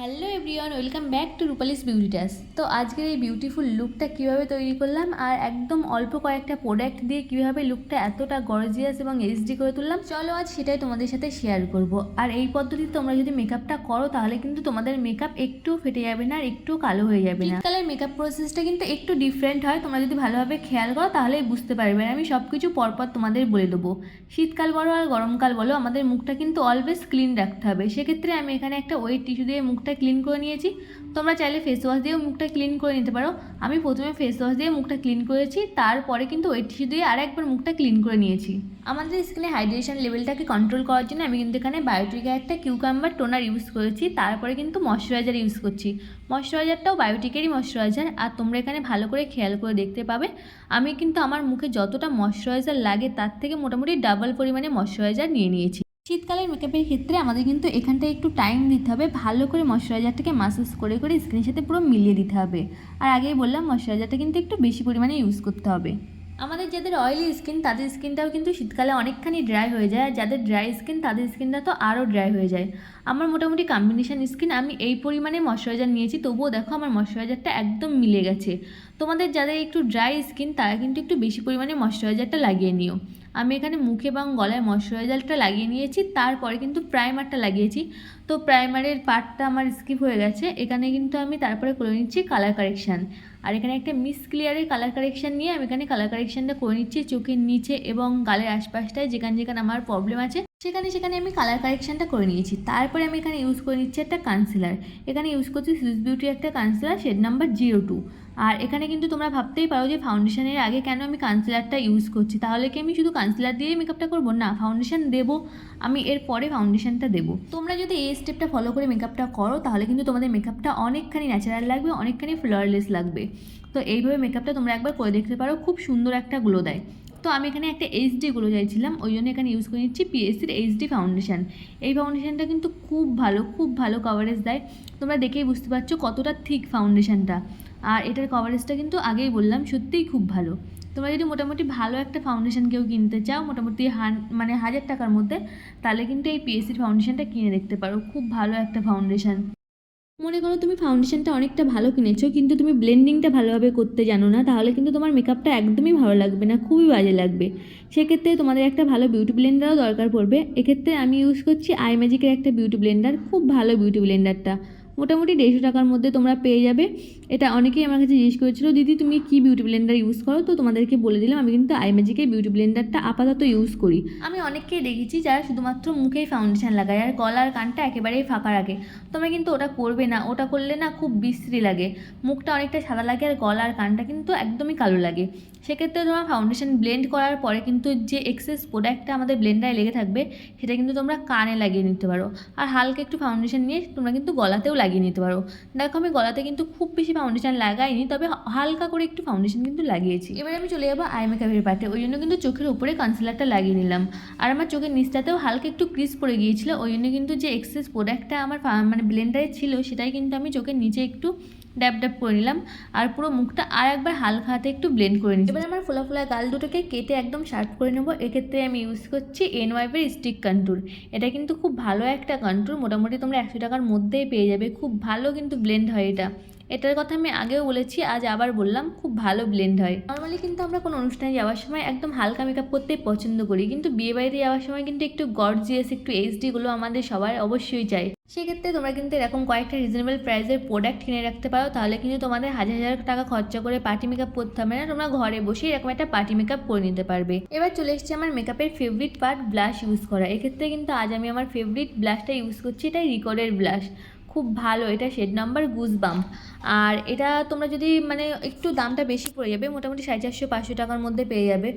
Hello everyone welcome back to Rupali's beauty টাস তো আজকের এই বিউটিফুল লুকটা কীভাবে তৈরি করলাম আর একদম অল্প কয়েকটা প্রোডাক্ট দিয়ে কীভাবে লুকটা এতটা গর্জিয়াস এবং এইচডি করে তুললাম, চলো আজ সেটাই তোমাদের সাথে শেয়ার করব। আর এই পদ্ধতিতে তোমরা যদি মেকআপটা করো, তাহলে কিন্তু তোমাদের মেকআপ একটু ফেটে যাবে না আর একটু কালো হয়ে যাবে না। শীতকালের মেকআপ প্রসেসটা কিন্তু একটু ডিফারেন্ট হয়, তোমরা যদি ভালোভাবে খেয়াল করো, তাহলেই বুঝতে পারবে আমি সব কিছু পরপর তোমাদের বলে দেবো। শীতকাল বলো আর গরমকাল বলো, আমাদের মুখটা কিন্তু অলওয়েজ ক্লিন রাখতে হবে। সেক্ষেত্রে আমি এখানে একটা ওয়েট টিস্যু দিয়ে মুখটা ক্লিন করে নিয়েছি। তোমরা চাইলে ফেস ওয়াশ দিয়েও মুখটা ক্লিন করে নিতে পারো। আমি প্রথমে ফেস ওয়াশ দিয়ে মুখটা ক্লিন করেছি, তারপরে কিন্তু ওয়েট টিস্যু দিয়ে আর একবার মুখটা ক্লিন করে নিয়েছি। আমাদের স্কিনে হাইড্রেশন লেভেলটাকে কন্ট্রোল করার জন্য আমি কিন্তু এখানে বায়োটিকের একটা কিউকাম্বার টোনার ইউজ করেছি, তারপরে কিন্তু ময়শ্চারাইজার ইউজ করছি। ময়শ্চারাইজারটাও বায়োটিকেরই ময়শ্চারাইজার আর তোমরা এখানে ভালো করে খেয়াল করে দেখতে পাবে। আমি কিন্তু আমার মুখে যতটা ময়শ্চারাইজার লাগে, তার থেকে মোটামুটি ডাবল পরিমাণে ময়শ্চারাইজার নিয়ে নিয়েছি। শীতকালের মেকআপের ক্ষেত্রে আমাদের কিন্তু এখানটায় একটু টাইম দিতে হবে। ভালো করে ময়শ্চারাইজারটাকে মাসাজ করে করে স্কিনের সাথে পুরো মিলিয়ে দিতে হবে। আর আগেই বললাম ময়শ্চারাইজারটা কিন্তু একটু বেশি পরিমাণে ইউজ করতে হবে। আমাদের যাদের অয়েলি স্কিন তাদের স্কিনটাও কিন্তু শীতকালে অনেকখানি ড্রাই হয়ে যায়। আর যাদের ড্রাই স্কিন তাদের স্কিনটা তো আরও ড্রাই হয়ে যায়। আমার মোটামুটি কম্বিনেশান স্কিন আমি এই পরিমাণে ময়শ্চারাইজার নিয়েছি। তবুও দেখো, আমার ময়শ্চারাইজারটা একদম মিলে গেছে। তোমাদের যাদের একটু ড্রাই স্কিন তারা কিন্তু একটু বেশি পরিমাণে ময়শ্চারাইজারটা লাগিয়ে নিও। আমি এখানে মুখে এবং গলায় ময়শ্চারাইজারটা লাগিয়ে নিয়েছি, তারপরে কিন্তু প্রাইমারটা লাগিয়েছি। তো প্রাইমারের পার্টটা আমার স্কিপ হয়ে গেছে, এখানে কিন্তু আমি তারপরে করে নিচ্ছি কালার কারেকশান আর এখানে একটা মিস ক্লিয়ারের কালার কারেকশান নিয়ে আমি এখানে কালার কারেকশানটা করে নিচ্ছি চোখের নিচে এবং গালের আশপাশটায়, যেখানে যেখানে আমার প্রবলেম আছে, সেখানে সেখানে আমি কালার কারেকশানটা করে নিয়েছি। তারপরে আমি এখানে ইউজ করে নিচ্ছি একটা কনসিলার এখানে ইউজ করছি সুইস বিউটির একটা concealer shade number zero two আর এখানে কিন্তু তোমরা ভাবতেই পারো যে ফাউন্ডেশনের আগে কেন আমি কানসিলারটা ইউজ করছি। তাহলে কি আমি শুধু কানসিলার দিয়েই মেকআপটা করব? না ফাউন্ডেশন দেবো। আমি এর পরে ফাউন্ডেশনটা দেবো। তোমরা যদি এই স্টেপটা ফলো করে মেকআপটা করো, তাহলে কিন্তু তোমাদের মেকআপটা অনেকখানি ন্যাচারাল লাগবে, অনেকখানি ফ্লোয়ারলেস লাগবে। তো এইভাবে মেকআপটা তোমরা একবার করে দেখতে পারো। খুব সুন্দর একটা গ্লো দেয়। তো আমি এখানে একটা এইচডি গ্লো চাইছিলাম, ওই জন্য এখানে ইউজ করে নিচ্ছি পিএসসির এইচডি ফাউন্ডেশন এই ফাউন্ডেশনটা কিন্তু খুব ভালো খুব ভালো কভারেজ দেয়। তোমরা দেখেই বুঝতে পারছ কতটা থিক ফাউন্ডেশনটা আর এটার কভারেজটা কিন্তু আগেই বললাম, সত্যিই খুব ভালো। তোমরা যদি মোটামুটি ভালো একটা ফাউন্ডেশন কেউ কিনতে চাও, মোটামুটি হান মানে হাজার টাকার মধ্যে, তাহলে কিন্তু এই পিএসসির ফাউন্ডেশনটা কিনে দেখতে পারো। খুব ভালো একটা ফাউন্ডেশন মনে করো তুমি ফাউন্ডেশনটা অনেকটা ভালো কিনেছো, কিন্তু তুমি ব্লেন্ডিংটা ভালোভাবে করতে জানো না, তাহলে কিন্তু তোমার মেকআপটা একদমই ভালো লাগবে না, খুবই বাজে লাগবে। সেক্ষেত্রে তোমাদের একটা ভালো বিউটি ব্লেন্ডারও দরকার পড়বে। এক্ষেত্রে আমি ইউজ করছি আই ম্যাজিকের একটা বিউটি ব্লেন্ডার খুব ভালো বিউটি ব্লেন্ডারটা মোটামুটি দেড়শো টাকার মধ্যে তোমরা পেয়ে যাবে। এটা অনেকেই আমার কাছে জিজ্ঞেস করেছিলো, দিদি, তুমি কি বিউটি ব্লেন্ডার ইউজ করো? তো তোমাদেরকে বলে দিলাম, আমি কিন্তু আই ম্যাজিকের বিউটি ব্লেন্ডারটা আপাতত ইউজ করি। আমি অনেককেই দেখেছি যারা শুধুমাত্র মুখেই ফাউন্ডেশন লাগায় আর গলার কানটা একেবারেই ফাঁকা রাখে। তোমরা কিন্তু ওটা করবে না, ওটা করলে না খুব বিশ্রী লাগে। মুখটা অনেকটা সাদা লাগে আর গলার কানটা কিন্তু একদমই কালো লাগে। সেক্ষেত্রে তোমরা ফাউন্ডেশন ব্লেন্ড করার পরে কিন্তু যে এক্সেস প্রোডাক্টটা আমাদের ব্লেন্ডারে লেগে থাকবে, সেটা কিন্তু তোমরা কানে লাগিয়ে নিতে পারো। আর হালকা একটু ফাউন্ডেশন নিয়ে তোমরা কিন্তু গলাতেও লাগিয়ে নিতে পারো। দেখো আমি গলাতে কিন্তু খুব বেশি ফাউন্ডেশন লাগাইনি, তবে হালকা করে একটু ফাউন্ডেশন কিন্তু লাগিয়েছি। এবার আমি চলে যাব আই মেকআপের পার্টে ওই জন্য কিন্তু চোখের উপরে কনসিলারটা লাগিয়ে নিলাম। আর আমার চোখের নিচটাতেও হালকা একটু ক্রিস পড়ে গিয়েছিল। ওই জন্য কিন্তু যে এক্সেস প্রোডাক্টটা আমার মানে ব্লেন্ডারে ছিল, সেটাই কিন্তু আমি চোখের নিচে একটু ড্যাব ড্যাব করে নিলাম। আর পুরো মুখটা আর একবার হালকা হাতে একটু ব্লেন্ড করে নিচ্ছি। এবার আমার ফোলা ফোলা গাল দুটোকে কেটে একদম শার্প করে নেব। এক্ষেত্রে আমি ইউজ করছি এন ওয়াইপের স্টিক কন্ট্যুর এটা কিন্তু খুব ভালো একটা কন্ট্যুর মোটামুটি তোমরা একশো টাকার মধ্যেই পেয়ে যাবে। খুব ভালো কিন্তু ব্লেন্ড হয় এটা। এটার কথা আমি আগেও বলেছি, আজ আবার বললাম, খুব ভালো ব্লেন্ড হয়। নর্মালি কিন্তু আমরা কোনো অনুষ্ঠানে যাওয়ার সময় একদম হালকা মেকআপ করতেই পছন্দ করি। কিন্তু বিয়ে বাড়িতে যাওয়ার সময় কিন্তু একটু গর্জিয়াস একটু এইচডিগুলো আমাদের সবার অবশ্যই চাই। সেক্ষেত্রে তোমরা কিন্তু এরকম কয়েকটা রিজনেবল প্রাইসের প্রোডাক্ট কিনে রাখতে পারো, তাহলে কিন্তু তোমাদের হাজার হাজার টাকা খরচা করে পার্টি মেকআপ করতে হবে না, তোমরা ঘরে বসে এরকম একটা পার্টি মেকআপ করে নিতে পারবে। এবার চলে এসেছি আমার মেকআপের ফেভারিট পার্ট ব্লাশ ইউজ করা। এক্ষেত্রে কিন্তু আজ আমি আমার ফেভারিট ব্লাশটা ইউজ করছি, এটাই রিকর্ডের ব্লাশ খুব ভালো, এটা শেড নাম্বার গুজ বাম্প আর এটা তোমরা যদি মানে একটু দামটা বেশি পড়ে যাবে, মোটামুটি সাড়ে চারশো, পাঁচশো টাকার মধ্যে পেয়ে যাবে।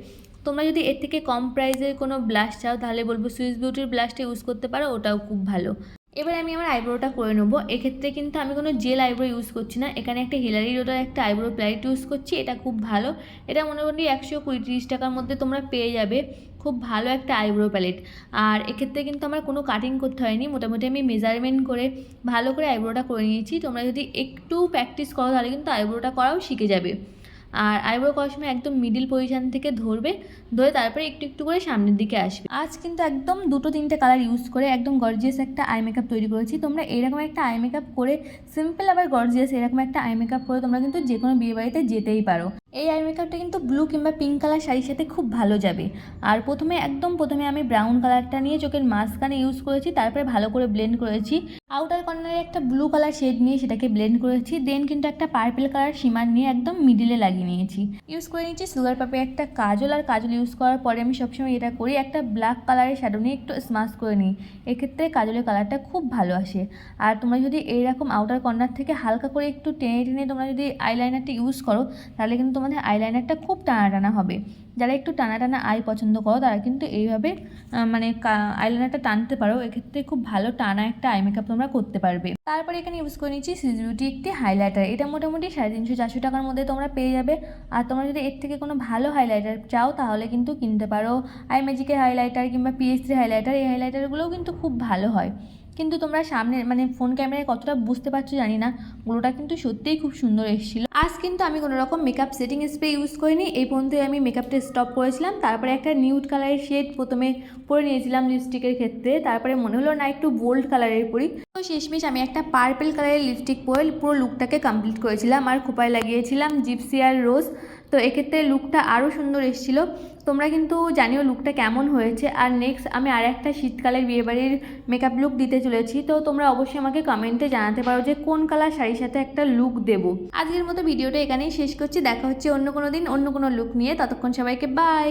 তোমরা যদি এর থেকে কম প্রাইসের কোনো ব্লাশ চাও, তাহলে বলব সুইস বিউটির ব্লাশটা ইউজ করতে পারো, ওটাও খুব ভালো। এবার আমি আমার আইব্রোটা করে নেব। এক্ষেত্রে কিন্তু আমি কোনো জেল আইব্রো ইউজ করছি না। এখানে একটা হিলারি রোডার একটা আইব্রো প্লাইট ইউজ করছি, এটা খুব ভালো। এটা মোটামুটি একশো কুড়ি তিরিশ টাকার মধ্যে তোমরা পেয়ে যাবে। খুব ভালো একটা আইব্রো প্যালেট আর এক্ষেত্রে কিন্তু আমার কোনো কাটিং করতে হয়নি। মোটামুটি আমি মেজারমেন্ট করে ভালো করে আইব্রোটা করে নিয়েছি। তোমরা যদি একটু প্র্যাকটিস করো, তাহলে কিন্তু আইব্রোটা করাও শিখে যাবে। আর আইব্রো করার সময় একদম মিডিল পজিশন থেকে ধরবে, ধরে তারপরে একটু একটু করে সামনের দিকে আসবে। আজ কিন্তু একদম দুটো তিনটে কালার ইউজ করে একদম গর্জিয়াস একটা আই মেকআপ তৈরি করেছি। তোমরা এরকম একটা আই মেকআপ করে সিম্পল আবার গর্জিয়াস এরকম একটা আই মেকআপ করে তোমরা কিন্তু যে কোনো বিয়েবাড়িতে যেতেই পারো। এই আই মেকআপটা কিন্তু ব্লু কিংবা পিঙ্ক কালার শাড়ির সাথে খুব ভালো যাবে। আর প্রথমে, একদম প্রথমে আমি ব্রাউন কালারটা নিয়ে চোখের মাঝখানে ইউজ করেছি, তারপরে ভালো করে ব্লেন্ড করেছি। আউটার কর্নারে একটা ব্লু কালার শেড নিয়ে সেটাকে ব্লেন্ড করেছি দেন কিন্তু একটা পার্পল কালার সীমার নিয়ে একদম মিডিলে লাগিয়ে নিয়েছি। ইউজ করে নিয়েছি সুগার পাপে একটা কাজল, আর কাজল ইউজ করার পরে আমি সবসময় এটা করি, একটা ব্ল্যাক কালারের শ্যাডো নিয়ে একটু স্মাশ করে নিই। এক্ষেত্রে কাজলের কালারটা খুব ভালো আসে। আর তোমরা যদি এইরকম আউটার কর্নার থেকে হালকা করে একটু টেনে টেনে তোমরা যদি আইলাইনারটা ইউজ করো, তাহলে কিন্তু তোমাদের আইলাইনারটা খুব টানা টানা হবে। যারা একটু টানা টানা আই পছন্দ করো, তারা কিন্তু এইভাবে মানে আইলাইনারটা টানতে পারো। এক্ষেত্রে খুব ভালো টানা একটা আই মেকআপ তোমরা করতে পারবে। তারপরে এখানে ইউজ করে নিচ্ছি সিজ বিউটি একটি হাইলাইটার এটা মোটামুটি সাড়ে তিনশো চারশো টাকার মধ্যে তোমরা পেয়ে যাবে। আর তোমরা যদি এর থেকে কোনো ভালো হাইলাইটার চাও, তাহলে কিন্তু কিনতে পারো। আই ম্যাজিকের হাইলাইটার কিংবা পিএসসি হাইলাইটার এই হাইলাইটারগুলোও কিন্তু খুব ভালো হয়। কিন্তু তোমরা সামনে মানে ফোন ক্যামেরায় কতটা বুঝতে পারছ জানি না। ওগুলোটা কিন্তু সত্যিই খুব সুন্দর এসেছিল। আজ কিন্তু আমি কোনো রকম মেকআপ সেটিং স্প্রে ইউজ করিনি। এই পর্যন্তই আমি মেকআপটা স্টপ করেছিলাম। তারপরে একটা নিউড কালারের শেড প্রথমে পরে নিয়েছিলাম লিপস্টিকের ক্ষেত্রে। তারপরে মনে হলো না একটু বোল্ড কালারের পরি। তো শেষমেশ আমি একটা পার্পল কালারের লিপস্টিক পরে পুরো লুকটাকে কমপ্লিট করেছিলাম। আর খোপায় লাগিয়েছিলাম জিপসি আর রোজ তো এক্ষেত্রে লুকটা আরও সুন্দর এসেছিল। তোমরা কিন্তু জানিও লুকটা কেমন হয়েছে। আর নেক্সট আমি আর একটা শীতকালের বিয়েবাড়ির মেকআপ লুক দিতে চলেছি। তো তোমরা অবশ্যই আমাকে কমেন্টে জানাতে পারো যে কোন কালার শাড়ির সাথে একটা লুক দেবো। আজকের মতো ভিডিওটা এখানেই শেষ করছি। দেখা হচ্ছে অন্য কোনো দিন অন্য কোনো লুক নিয়ে। ততক্ষণ সবাইকে বাই